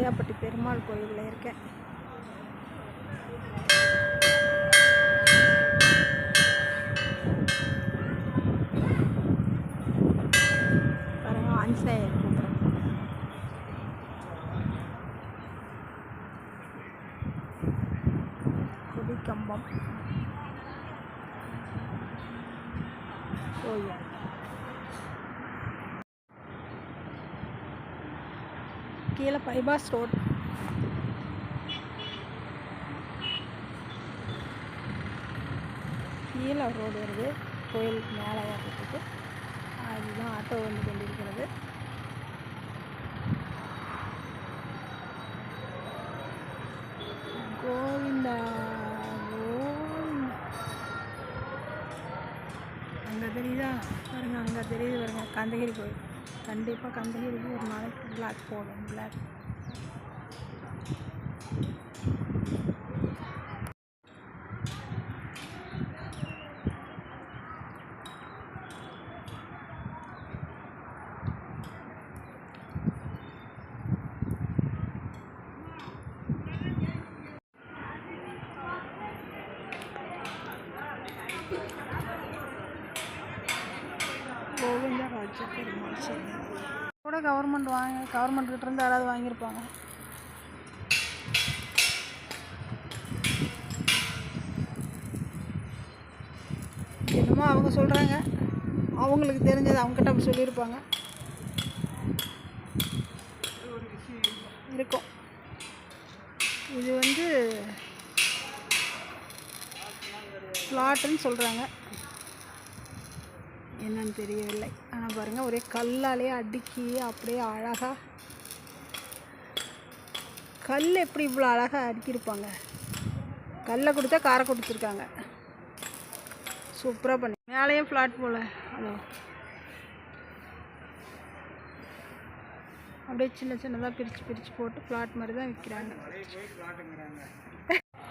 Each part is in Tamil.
இடையாப்பட்டி பெருமாள் கோயிலில் இருக்கேன். பாருங்க ஆஞ்சநேயர் கீழே பைபாஸ் ரோட் கீழே ரோடு வருது. கோயிலுக்கு மேலே ஏறதுக்கு. அதுதான் ஆட்டோ வந்து கொண்டிருக்கிறது. கோவிந்தா கோவிந்தா அங்கே தெரியுதா? பாருங்க அங்கே தெரியுது பாருங்க கந்தகிரி கோயில். கண்டிப்பாக கம்பெனி ஒரு நாளைக்கு பிளாக் போடும் பிளாக் கோவிந்தராஜ பெருமாள் கூட கவர்மெண்ட் வாங்க கவர்மெண்ட் கிட்ட இருந்து யாராவது வாங்கியிருப்பாங்க. என்னமோ அவங்க சொல்கிறாங்க அவங்களுக்கு தெரிஞ்சது அவங்ககிட்ட அப்படி சொல்லியிருப்பாங்க. இருக்கும். இது வந்து ஃப்ளாட்டுன்னு சொல்கிறாங்க என்னன்னு தெரியவில்லை. ஆனால் பாருங்கள் ஒரே கல்லாலே அடுக்கி அப்படியே அழகாக கல் எப்படி இவ்வளோ அழகாக அடுக்கியிருப்பாங்க? கல்லை கொடுத்தா காரை கொடுத்துருக்காங்க. சூப்பராக பண்ணி மேலேயும் ஃப்ளாட் போல். அதோ. அப்படியே சின்ன சின்னதாக பிரித்து பிரித்து போட்டு ஃப்ளாட் மாதிரி தான் விற்கிறாங்க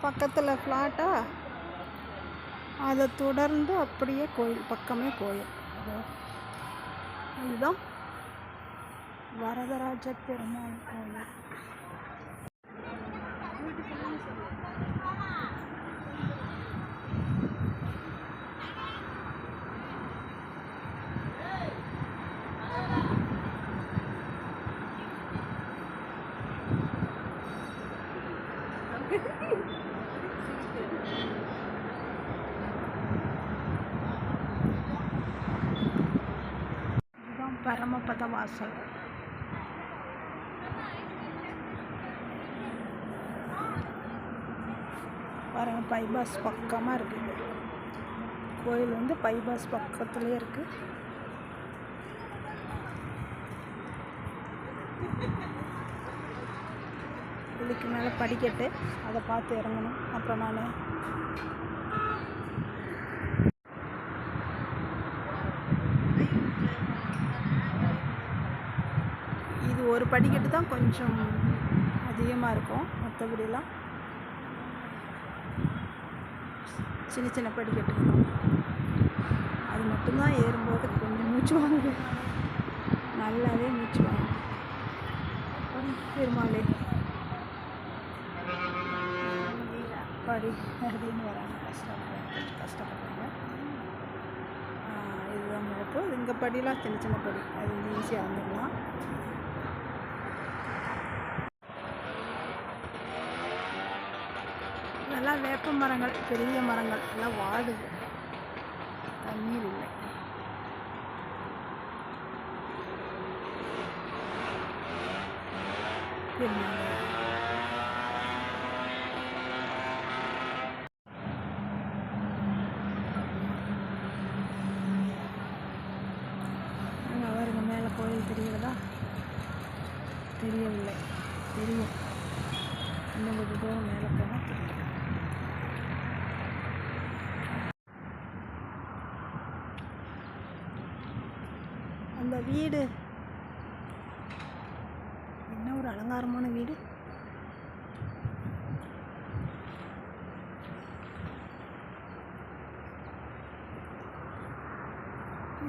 பக்கத்தில் ஃப்ளாட்டாக அதை தொடர்ந்து அப்படியே கோயில் பக்கமே கோயில். இதுதான் வரதராஜ பெருமாள் கோயில் இதுதான் பரமபத வாசல் பாருங்கள் பைபாஸ் பக்கமாக இருக்குது கோயில் வந்து பைபாஸ் பக்கத்துலேயே இருக்குது இதுக்கு மேலே படிக்கட்டு அதை பார்த்து இறங்கணும். அப்புறம் நான் இது ஒரு படிக்கட்டு தான் கொஞ்சம் அதிகமாக இருக்கும் மற்றபடிலாம் சின்ன சின்ன படிக்கட்டு அது மட்டும்தான் ஏறும்போது கொஞ்சம் மூச்சு வாங்குது. நல்லாவே மூச்சு வாங்குது. பெருமாளே. படி அப்படின்னு வராங்க. கஷ்டப்படுறாங்க கொஞ்சம் கஷ்டப்படுறாங்க. இதுதான் முகப்பு இங்கே படிலாம் சின்ன சின்ன படி. அது வந்து ஈஸியாக வந்துடலாம். எல்லாம் வேப்ப மரங்கள் பெரிய மரங்கள் எல்லாம் வாடுது. தண்ணீர் இல்லை. பெருமாளே. அங்க மேலே கோயில் தெரிகிறதா தெரியவில்லை. தெரியும். இன்னும் கொஞ்சம் தூரம் மேலே இந்த வீடு. என்ன ஒரு அலங்காரமான வீடு?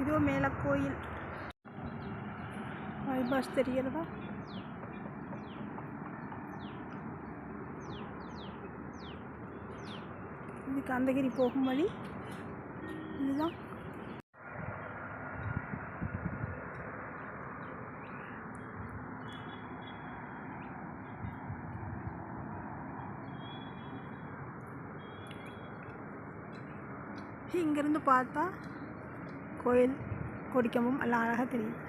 இதோ மேலே கோயில். பைபாஸ் தெரிகிறதா? இது கந்தகிரி போகும் வழி. இதுதான். இங்கேருந்து பார்த்தா கோயில் கொடிக்கமும் எல்லாம் அழகாக தெரியும்